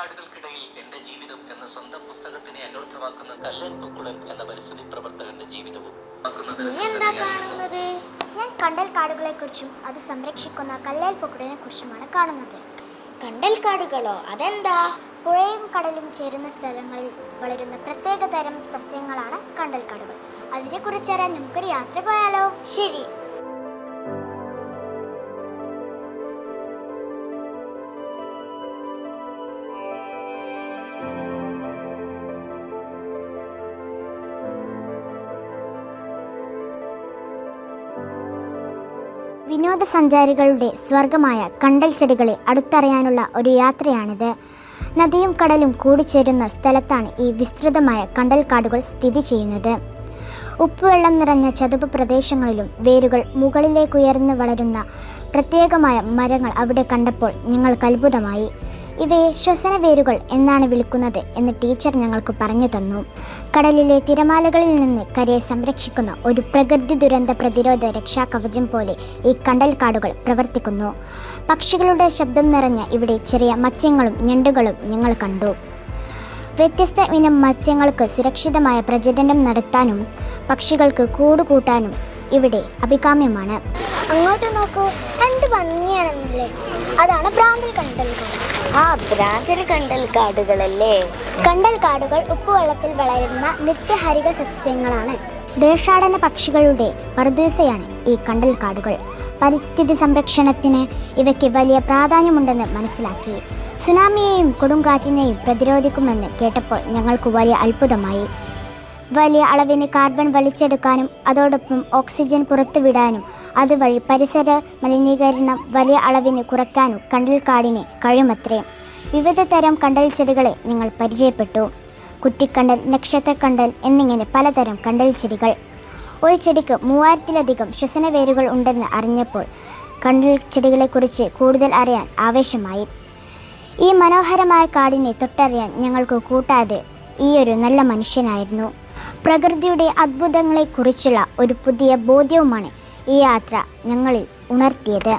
കാടുകൾക്കിടയിൽ എന്റെ ജീവിതം എന്ന സ്വന്തം പുസ്തകത്തിനെ അനർത്ഥമാക്കുന്ന കല്ലൻ പൊക്കുളൻ എന്ന പരിസ്ഥിതി പ്രവർത്തകന്റെ ജീവിതവും. ഞാൻ കണ്ടൽ കാടുകളെ കുറിച്ചും അത് സംരക്ഷിക്കുന്ന കല്ലേൽ പൊക്കുടനെ കുറിച്ചുമാണ് കാണുന്നത്. കണ്ടൽ കാടുകളോ? അതെന്താ? പുഴയും കടലും ചേരുന്ന സ്ഥലങ്ങളിൽ വളരുന്ന പ്രത്യേക തരം സസ്യങ്ങളാണ് കണ്ടൽ കാടുകൾ. അതിനെക്കുറിച്ചറിയാൻ നമുക്കൊരു യാത്ര പോയാലോ? ശരി. വിനോദസഞ്ചാരികളുടെ സ്വർഗമായ കണ്ടൽ ചെടികളെ അടുത്തറിയാനുള്ള ഒരു യാത്രയാണിത്. നദിയും കടലും കൂടിച്ചേരുന്ന സ്ഥലത്താണ് ഈ വിസ്തൃതമായ കണ്ടൽ കാടുകൾ സ്ഥിതി ചെയ്യുന്നത്. ഉപ്പുവെള്ളം നിറഞ്ഞ ചതുപ്പ് പ്രദേശങ്ങളിലും വേരുകൾ മുകളിലേക്കുയർന്ന് വളരുന്ന പ്രത്യേകമായ മരങ്ങൾ അവിടെ കണ്ടപ്പോൾ ഞങ്ങൾക്ക് അത്ഭുതമായി. ഇവയെ ശ്വസന വേരുകൾ എന്നാണ് വിളിക്കുന്നത് എന്ന് ടീച്ചർ ഞങ്ങൾക്ക് പറഞ്ഞു തന്നു. കടലിലെ തിരമാലകളിൽ നിന്ന് കരയെ സംരക്ഷിക്കുന്ന ഒരു പ്രകൃതി ദുരന്ത പ്രതിരോധ രക്ഷാ കവചം പോലെ ഈ കണ്ടൽ കാടുകൾ പ്രവർത്തിക്കുന്നു. പക്ഷികളുടെ ശബ്ദം നിറഞ്ഞ ഇവിടെ ചെറിയ മത്സ്യങ്ങളും ഞണ്ടുകളും ഞങ്ങൾ കണ്ടു. വ്യത്യസ്ത ഇനം മത്സ്യങ്ങൾക്ക് സുരക്ഷിതമായ പ്രജനനം നടത്താനും പക്ഷികൾക്ക് കൂട് കൂട്ടാനും ഇവിടെ അഭികാമ്യമാണ്. അങ്ങോട്ട് നോക്കൂ എന്ത് ഭംഗിയാണെന്നല്ലേ. അതാണ് കണ്ടൽ. കാട് ആ ഭ്രാന്തൽ കണ്ടൽ കാടുകളല്ലേ? കണ്ടൽ കാടുകൾ ഉപ്പുവെള്ളത്തിൽ വളരുന്ന നിത്യഹരിത സസ്യങ്ങളാണ്. ദേശാടന പക്ഷികളുടെ പറുദീസയാണ് ഈ കണ്ടൽ കാടുകൾ. പരിസ്ഥിതി സംരക്ഷണത്തിന് ഇവയ്ക്ക് വലിയ പ്രാധാന്യമുണ്ടെന്ന് മനസ്സിലാക്കി. സുനാമിയെയും കൊടുങ്കാറ്റിനെയും പ്രതിരോധിക്കുമെന്ന് കേട്ടപ്പോൾ ഞങ്ങൾക്ക് വലിയ അത്ഭുതമായി. വലിയ അളവിന് കാർബൺ വലിച്ചെടുക്കാനും അതോടൊപ്പം ഓക്സിജൻ പുറത്തുവിടാനും അതുവഴി പരിസര മലിനീകരണം വലിയ അളവിന് കുറയ്ക്കാനും കണ്ടൽക്കാടിന് കഴിയുമത്രേ. വിവിധ തരം കണ്ടൽ ചെടികളെ നിങ്ങൾ പരിചയപ്പെട്ടു. കുറ്റിക്കണ്ടൽ നക്ഷത്രക്കണ്ടൽ എന്നിങ്ങനെ പലതരം കണ്ടൽ ചെടികൾ. ഒരു ചെടിക്ക് മൂവായിരത്തിലധികം ശ്വസന വേരുകൾ ഉണ്ടെന്ന് അറിഞ്ഞപ്പോൾ കണ്ടൽ ചെടികളെക്കുറിച്ച് കൂടുതൽ അറിയാൻ ആവേശമായി. ഈ മനോഹരമായ കാടിനെ തൊട്ടറിയാൻ ഞങ്ങൾക്ക് കൂട്ടാതെ ഈ ഒരു നല്ല മനുഷ്യനായിരുന്നു. പ്രകൃതിയുടെ അത്ഭുതങ്ങളെക്കുറിച്ചുള്ള ഒരു പുതിയ ബോധ്യവുമാണ് ഈ യാത്ര ഞങ്ങളിൽ ഉണർത്തിയത്.